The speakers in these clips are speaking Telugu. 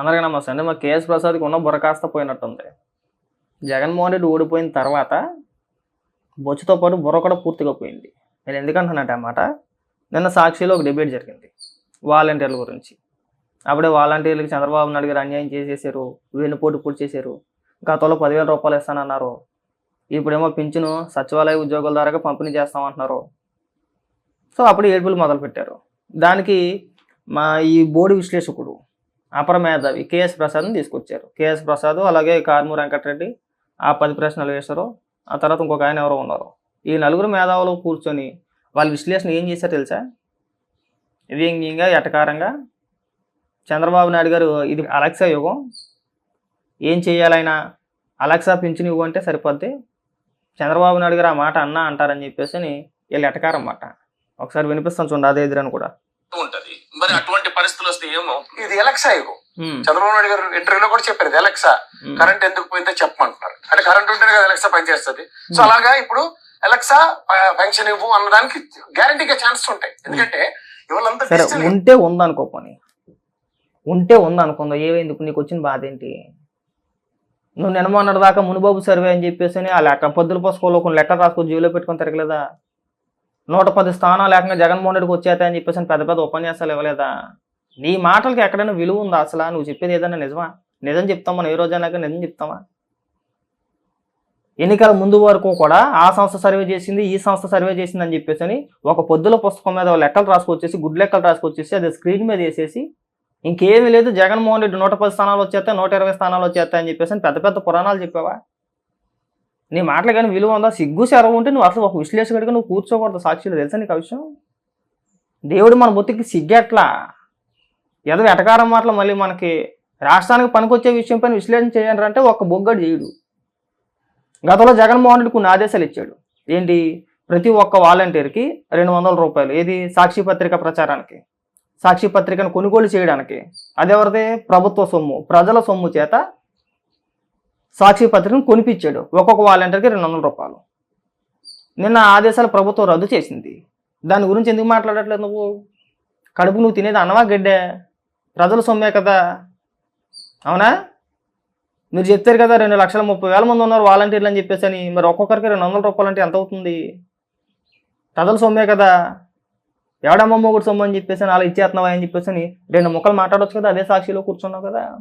అందరికీ నమస్తే అండి. మా కేఎస్ ప్రసాద్కి ఉన్న బుర్ర కాస్త పోయినట్టుంది. జగన్మోహన్ రెడ్డి ఓడిపోయిన తర్వాత బొచ్చుతో పాటు బుర్ర కూడా పూర్తిగా పోయింది. నేను ఎందుకంటున్నట్టు అన్నమాట నిన్న సాక్షిలో ఒక డిబేట్ జరిగింది వాలంటీర్ల గురించి. అప్పుడే వాలంటీర్లకి చంద్రబాబు నాయుడు గారు అన్యాయం చేసేసారు వెన్నుపోటు పూర్తి చేశారు గతంలో పదివేల రూపాయలు ఇస్తానన్నారు ఇప్పుడేమో పింఛను సచివాలయ ఉద్యోగుల ద్వారా పంపిణీ చేస్తామంటున్నారు. సో అప్పుడు ఏడుపులు మొదలుపెట్టారు. దానికి మా ఈ బోర్డు విశ్లేషకుడు అపర మేధావి కేఎస్ ప్రసాద్ని తీసుకొచ్చారు. కేఎస్ ప్రసాద్ అలాగే కార్మూర్ వెంకటరెడ్డి ఆ పది ప్రశ్నలు వేశారు. ఆ తర్వాత ఇంకొక ఆయన ఎవరో ఉన్నారు. ఈ నలుగురు మేధావులు కూర్చొని వాళ్ళ విశ్లేషణ ఏం చేశారు తెలుసా? వ్యంగ్యంగా ఎటకారంగా చంద్రబాబు నాయుడు గారు ఇది అలెక్సా యుగం. ఏం చేయాలైనా అలెక్సా పింఛన్ యుగం అంటే సరిపోద్ది. చంద్రబాబు నాయుడు గారు ఆ మాట అన్నా అంటారని చెప్పేసి వీళ్ళు ఎటకారన్నమాట. ఒకసారి వినిపిస్తాను చూడండి అదే ఎదురని కూడా. ఉంటుంది. మరి అటువంటి పరిస్థితులు వస్తే ఏమో ఇది ఎలక్సా యుగం ఉమ్, చంద్రబాబు నాయుడు గారు ఇంటర్వ్యూలో కూడా చెప్పారు ఇది ఎలక్సా కరెంట్ ఎందుకు పోయిందో చెప్పమంటున్నారు. అంటే కరెంట్ ఉంటేనే కదా ఎలక్సా పనిచేస్తుంది. సో అలాగా ఇప్పుడు ఎలక్సా పెన్షన్ ఇవ్వు అన్నదానికి గ్యారంటీగా ఛాన్సెస్ ఉంటాయి. ఎందుకంటే సరే digital ఉంటే ఉందనుకో పోనీ. ఉంటే ఉందనుకుందా ఏమైంది? ఇప్పుడు నీకు వచ్చిన బాధ ఏంటి? నువ్వు నిన్న దాకా మునిబాబు సర్వే అని చెప్పేసి ఆ లెక్క పొద్దుల పుస్తకంలో కొన్ని లెక్క రాసుకొని జీవిలో పెట్టుకొని తిరగలేదా? నూట పది స్థానాలు ఏకంగా జగన్మోహన్ రెడ్డికి వచ్చేతాయని చెప్పేసి పెద్ద పెద్ద ఉపన్యాసాలు ఇవ్వలేదా? నీ మాటలకి ఎక్కడైనా విలువ ఉందా అసలు? నువ్వు చెప్పేది ఏదైనా నిజమా? నిజం చెప్తాం మనం ఏ రోజైనా నిజం చెప్తామా ఎన్నికల ముందు వరకు కూడా ఆ సంస్థ సర్వే చేసింది ఈ సంస్థ సర్వే చేసింది అని చెప్పేసి అని ఒక పొద్దుల పుస్తకం మీద లెక్కలు రాసుకొచ్చేసి గుడ్ లెక్కలు రాసుకొచ్చేసి అది స్క్రీన్ మీద వేసేసి ఇంకేమీ లేదు జగన్మోహన్ రెడ్డి నూట పది స్థానాలు వచ్చేస్తాయి నూట ఇరవై స్థానాలు వచ్చేస్తాయని చెప్పేసి పెద్ద పెద్ద పురాణాలు చెప్పావా? నీ మాటలు కానీ విలువ ఉందా? సిగ్గు సెరవు ఉంటే నువ్వు అసలు ఒక విశ్లేషకుడిగా నువ్వు కూర్చోకూడదు. సాక్షిలో తెలుసా నీకు ఆ విషయం? దేవుడు మన బుద్ధికి సిగ్గెట్లా ఏదో ఎటకారం మాటలు మళ్ళీ మనకి రాష్ట్రానికి పనికొచ్చే విషయం పైన విశ్లేషణ చేయండి అంటే ఒక బొగ్గడు చేయుడు. గతంలో జగన్మోహన్ రెడ్డి కొన్ని ఆదేశాలు ఇచ్చాడు. ఏంటి? ప్రతి ఒక్క వాలంటీర్కి రెండు వందల రూపాయలు. ఏది? సాక్షి పత్రిక ప్రచారానికి. సాక్షి పత్రికను కొనుగోలు చేయడానికి. అదెవరిది? ప్రభుత్వ సొమ్ము. ప్రజల సొమ్ము చేత సాక్షి పత్రికను కొనిపించాడు. ఒక్కొక్క వాలంటీర్కి రెండు వందల రూపాయలు. నిన్న ఆదేశాలు ప్రభుత్వం రద్దు చేసింది. దాని గురించి ఎందుకు మాట్లాడట్లేదు నువ్వు? కడుపు నువ్వు తినేది అన్నవా గడ్డే? ప్రజల సొమ్మే కదా. అవునా? మీరు చెప్తారు కదా రెండు లక్షల ముప్పై వేల మంది ఉన్నారు వాలంటీర్లు అని చెప్పేసి అని. మరి ఒక్కొక్కరికి రెండు వందల రూపాయలు అంటే ఎంత అవుతుంది? ప్రజల సొమ్మే కదా. ఎవడమ్మ ఒకటి సొమ్ము అని చెప్పేసి అని అలా ఇచ్చేస్తున్నావా అని చెప్పేసి అని రెండు ముక్కలు మాట్లాడొచ్చు కదా. అదే సాక్షిలో కూర్చున్నావు కదా.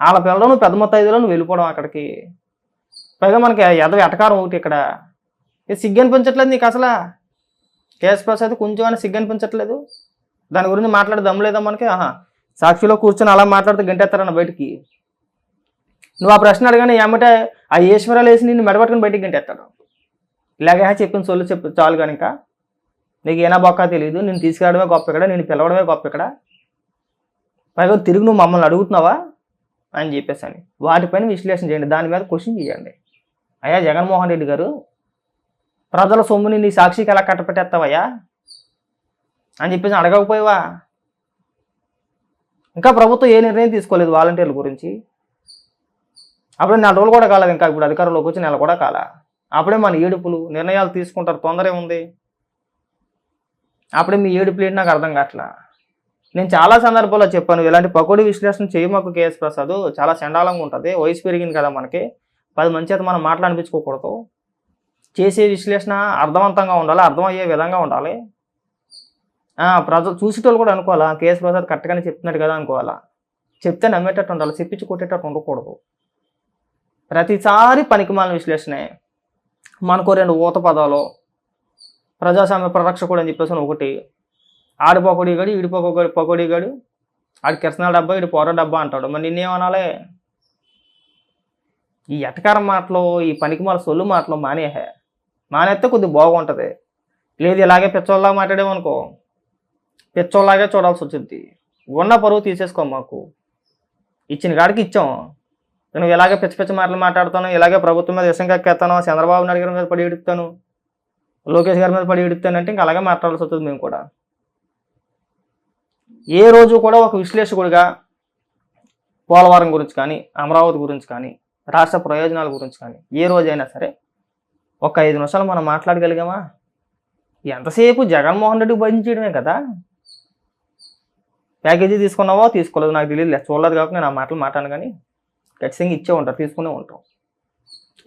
వాళ్ళ పిల్లలు నువ్వు పెద్ద మొత్తం నువ్వు వెళ్ళిపోవడం అక్కడికి. పైగా మనకి ఎద ఎటకారం ఒకటి ఇక్కడ. ఏ సిగ్గు అనిపించట్లేదు నీకు అసలు? కేఎస్ ప్రసాద్ కొంచెం అని సిగ్గు అనిపించట్లేదు. దాని గురించి మాట్లాడే దమ్ము లేదా మనకి? ఆహా. సాక్షిలో కూర్చొని అలా మాట్లాడితే గంటేస్తారన్న బయటికి. నువ్వు ఆ ప్రశ్న అడగానే ఏమంటే ఆ ఈశ్వరాలు వేసి నిన్ను మెడబట్టుకుని బయటికి గంటేస్తాడు ఇలాగే చెప్పిన సొల్లు చెప్పు చాలు కానీ ఇంకా. నీకు ఏనా బొక్క తెలియదు నేను తీసుకురావడమే గొప్ప ఇక్కడ నేను పిలవడమే గొప్ప ఇక్కడ. పైగా తిరిగి నువ్వు మమ్మల్ని అడుగుతున్నావా? అని చెప్పేసి అని వాటిపైన విశ్లేషణ చేయండి. దాని మీద క్వశ్చన్ చేయండి. అయ్యా జగన్మోహన్ రెడ్డి గారు ప్రజల సొమ్ముని నీ సాక్షికి ఎలా కట్టపెట్టేస్తావయ్యా? అని చెప్పేసి అడగకపోయావా? ఇంకా ప్రభుత్వం ఏ నిర్ణయం తీసుకోలేదు వాలంటీర్ల గురించి. అప్పుడే నెల రోజులు కూడా కాలేదు ఇంకా ఇప్పుడు అధికారంలోకి వచ్చి నెల కూడా కాల. అప్పుడే మన ఏడుపులు నిర్ణయాలు తీసుకుంటారు. తొందర ఉంది. అప్పుడే మీ ఏడుపులు ఏంటి నాకు అర్థం కావట్లా? నేను చాలా సందర్భాల్లో చెప్పాను ఇలాంటి పకోడీ విశ్లేషణ చేయమాకు కేఎస్ ప్రసాద్. చాలా చండాలంగా ఉంటుంది. వయసు పెరిగింది కదా మనకి. పది మంచి అయితే మనం మాట్లాడిపించుకోకూడదు చేసే విశ్లేషణ అర్థవంతంగా ఉండాలి అర్థమయ్యే విధంగా ఉండాలి. ప్రజలు చూసేటోళ్ళు కూడా అనుకోవాలా? కేఎస్ ప్రసాద్ కరెక్ట్గానే చెప్తున్నాడు కదా అనుకోవాలా? చెప్తే నమ్మేటట్టు ఉండాలి చెప్పించి కొట్టేటట్టు ఉండకూడదు. ప్రతిసారి పనికిమాలిన విశ్లేషణే. మనకు రెండు ఊత పదాలు ప్రజాస్వామ్య ప్రరక్షకుడు అని చెప్పేసి ఒకటి ఆడి పకోడీగాడు ఈడి పకో పకోడీగాడు ఆడి కిరసనాల డబ్బా ఈడి పొర డబ్బా అంటాడు. మరి నిన్నేమనాలే ఈ ఎటకారం మాటలు ఈ పనికిమాల సొల్లు మాటలు మానేహే. మానేస్తే కొద్దిగా బాగుంటుంది. లేదు ఇలాగే పిచ్చోళ్ళలాగా మాట్లాడేమనుకో పిచ్చోళ్ళలాగే చూడాల్సి వచ్చింది. ఉన్న పరువు తీసేసుకో మాకు. ఇచ్చిన కాడికి ఇచ్చాం. నువ్వు ఇలాగే పిచ్చి పిచ్చి మాటలు మాట్లాడతాను ఇలాగే ప్రభుత్వం మీద విషయం కక్కేస్తాను చంద్రబాబు నాయుడు గారి మీద పడి ఎడుతాను లోకేష్ గారి మీద పడి ఎడుతాను అంటే ఇంకా అలాగే మాట్లాడాల్సి వస్తుంది మేము కూడా. ఏ రోజు కూడా ఒక విశ్లేషకుడిగా పోలవరం గురించి కానీ అమరావతి గురించి కానీ రాష్ట్ర ప్రయోజనాల గురించి కానీ ఏ రోజైనా సరే ఒక ఐదు నిమిషాలు మనం మాట్లాడగలిగామా? ఎంతసేపు జగన్మోహన్ రెడ్డి భరించడమే కదా. ప్యాకేజీ తీసుకున్నావో? తీసుకోలేదు. నాకు తెలియదు చూడలేదు కాబట్టి నేను ఆ మాటలు మాట్లాను కానీ ఖచ్చితంగా ఇచ్చే ఉంటారు తీసుకునే ఉంటాం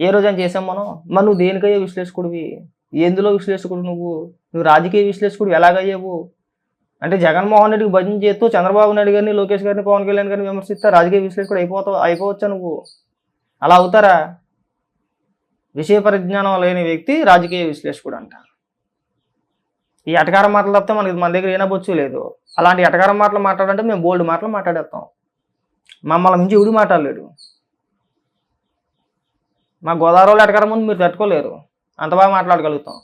ఏ రోజు అని చేసాం మనం. మరి నువ్వు దేనికయ్యే విశ్లేషకుడివి? ఎందులో విశ్లేషకుడు నువ్వు? నువ్వు రాజకీయ విశ్లేషకుడు ఎలాగయ్యావు? అంటే జగన్మోహన్ రెడ్డికి భజన చేస్తూ చంద్రబాబు నాయుడు గారిని లోకేష్ గారిని పవన్ కళ్యాణ్ గారిని విమర్శిస్తే రాజకీయ విశ్లేషకుడు అయిపోతావు అయిపోవచ్చా నువ్వు అలా అవుతారా? విషయ పరిజ్ఞానం లేని వ్యక్తి రాజకీయ విశ్లేషకుడు అంట. ఈ అటకారం మాటలు తప్పితే మనకి మన దగ్గర ఏనబొచ్చు లేదు. అలాంటి ఎటకారం మాటలు మాట్లాడంటే మేము బోల్డ్ మాటలు మాట్లాడేస్తాం. మమ్మల్ని మించి ఉడి మాట్లాడలేడు. మా గోదావరిలో అటకారం ముందు మీరు తట్టుకోలేరు. అంత బాగా మాట్లాడగలుగుతాం.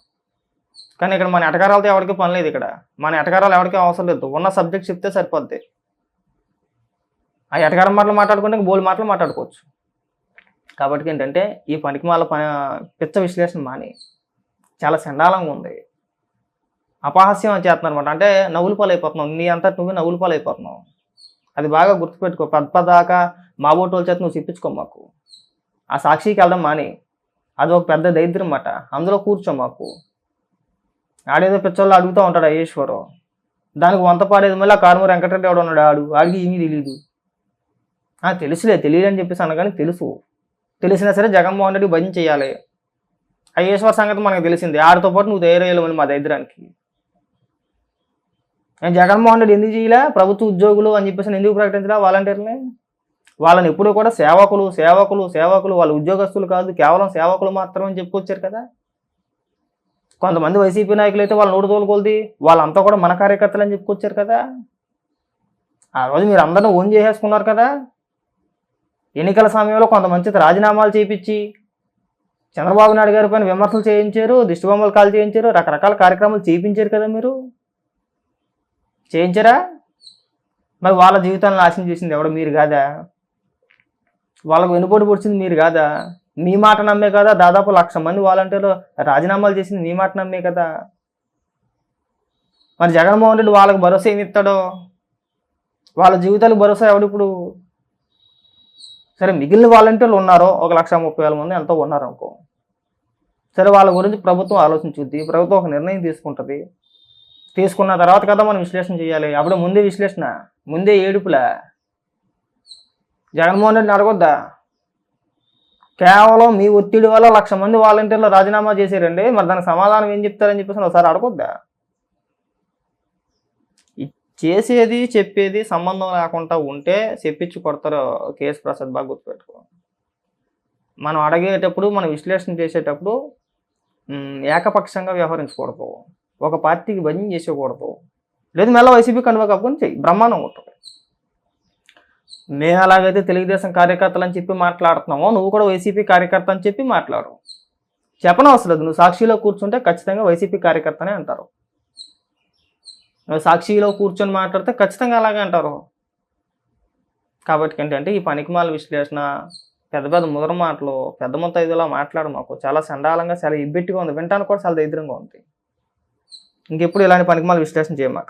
కానీ ఇక్కడ మన ఎటకారాలతో ఎవరికి పని లేదు ఇక్కడ. మన ఎటకారాలు ఎవరికి అవసరం లేదు. ఉన్న సబ్జెక్ట్ చెప్తే సరిపోద్ది. ఆ ఎటకారం మాటలు మాట్లాడుకుంటే బోల్డ్ మాటలు మాట్లాడుకోవచ్చు. కాబట్టి ఏంటంటే ఈ పనికి మాల పిచ్చ విశ్లేషణ మాని చాలా చండాలంగా ఉంది. అపహాస్యం చేస్తున్నారు అనమాట అంటే నవ్వులు పాలైపోతున్నావు. నీ అంతా నువ్వు నవ్వులు పాలైపోతున్నావు. అది బాగా గుర్తుపెట్టుకో. పెద్ద దాకా మా ఓటోల చేత నువ్వు చెప్పించుకో మాకు. ఆ సాక్షికి వెళ్ళడం మాని. అది ఒక పెద్ద దరిద్రం అన్నమాట. అందులో కూర్చో మాకు. ఆడేదో పిచ్చోళ్ళు అడుగుతూ ఉంటాడు అయ్యేశ్వరం దానికి వంత పాడేది మళ్ళీ ఆ కారుమూరు వెంకటరెడ్డి ఎవడు ఉన్నాడు ఆడు? ఆడికి ఏమీ తెలియదు ఆ, తెలుసులే తెలియదు అని చెప్పేసి అనగానే తెలుసు. తెలిసినా సరే జగన్మోహన్ రెడ్డి భజన చేయాలి. అయ్యేశ్వర సంగతి మనకు తెలిసింది. ఆడితో పాటు నువ్వు ధైర్యాలు మా దరిద్రానికి. నేను జగన్మోహన్ రెడ్డి ఎందుకు చేయలే? ప్రభుత్వ ఉద్యోగులు అని చెప్పేసి ఎందుకు ప్రకటించలే వాలంటీర్ని వాళ్ళని ఎప్పుడు కూడా సేవకులు సేవకులు సేవకులు వాళ్ళు ఉద్యోగస్తులు కాదు కేవలం సేవకులు మాత్రమే చెప్పుకొచ్చారు కదా. కొంతమంది వైసీపీ నాయకులు అయితే వాళ్ళు నోటు తోలుకొలిది వాళ్ళంతా కూడా మన కార్యకర్తలు అని చెప్పుకొచ్చారు కదా. ఆ రోజు మీరు అందరిని ఓన్ చేసేసుకున్నారు కదా. ఎన్నికల సమయంలో కొంతమంది రాజీనామాలు చేపించి చంద్రబాబు నాయుడు గారి పైన విమర్శలు చేయించారు దిష్టిబొమ్మలు కాల్ చేయించారు రకరకాల కార్యక్రమాలు చేయించారు కదా మీరు. చేయించారా? మరి వాళ్ళ జీవితాలను నాశనం చేసింది ఎవడో? మీరు కాదా? వాళ్ళకు వెనుబడి పొడిచింది మీరు కాదా? మీ మాట నమ్మే కదా దాదాపు లక్ష మంది వాలంటీర్లు రాజీనామాలు చేసింది మీ మాట నమ్మే కదా. మరి జగన్మోహన్ రెడ్డి వాళ్ళకి భరోసా ఏమి ఇస్తాడో? వాళ్ళ జీవితాలకు భరోసా ఎవడు ఇప్పుడు? సరే మిగిలిన వాలంటీర్లు ఉన్నారో? ఒక లక్ష ముప్పై వేల మంది ఎంతో ఉన్నారు అనుకో. సరే వాళ్ళ గురించి ప్రభుత్వం ఆలోచించుద్ది. ప్రభుత్వం ఒక నిర్ణయం తీసుకుంటుంది. తీసుకున్న తర్వాత కదా మనం విశ్లేషణ చేయాలి. అప్పుడు ముందే విశ్లేషణ ముందే ఏడుపులా. జగన్మోహన్ రెడ్డిని అడగొద్దా? కేవలం మీ ఒత్తిడి వల్ల లక్ష మంది వాలంటీర్లు రాజీనామా చేశారండి. మరి దానికి సమాధానం ఏం చెప్తారని చెప్పేసి ఒకసారి అడగొద్దా చేసేది చెప్పేది సంబంధం లేకుండా ఉంటే చెప్పించి కొడతారు కేఎస్ ప్రసాద్ బాగా గుర్తుపెట్టుకో. మనం అడిగేటప్పుడు మనం విశ్లేషణ చేసేటప్పుడు ఏకపక్షంగా వ్యవహరించకూడదు. ఒక పార్టీకి భజన చేసేకూడదు. లేదు మెల్ల వైసీపీ కండువా కప్పుకొని చెయ్యి. బ్రహ్మాండం ఉంటుంది. మేము అలాగైతే తెలుగుదేశం కార్యకర్తలు అని చెప్పి మాట్లాడుతున్నామో. నువ్వు కూడా వైసీపీ కార్యకర్త అని చెప్పి మాట్లాడు. చెప్పనవసరం లేదు. నువ్వు సాక్షిలో కూర్చుంటే ఖచ్చితంగా వైసీపీ కార్యకర్తనే అంటారు. నువ్వు సాక్షిలో కూర్చొని మాట్లాడితే ఖచ్చితంగా అలాగే అంటారు. కాబట్టి ఏంటంటే ఈ పనికిమాల విశ్లేషణ పెద్ద పెద్ద ముదర మాటలు పెద్ద మొత్తం ఇదిలా మాట్లాడు మాకు. చాలా సండాలంగా చాలా ఇబ్బెట్టిగా ఉంది. వింటానికి కూడా చాలా దరిద్రంగా ఉంది. ఇంకెప్పుడు ఇలాంటి పనికిమాల విశ్లేషణ చేయమాక.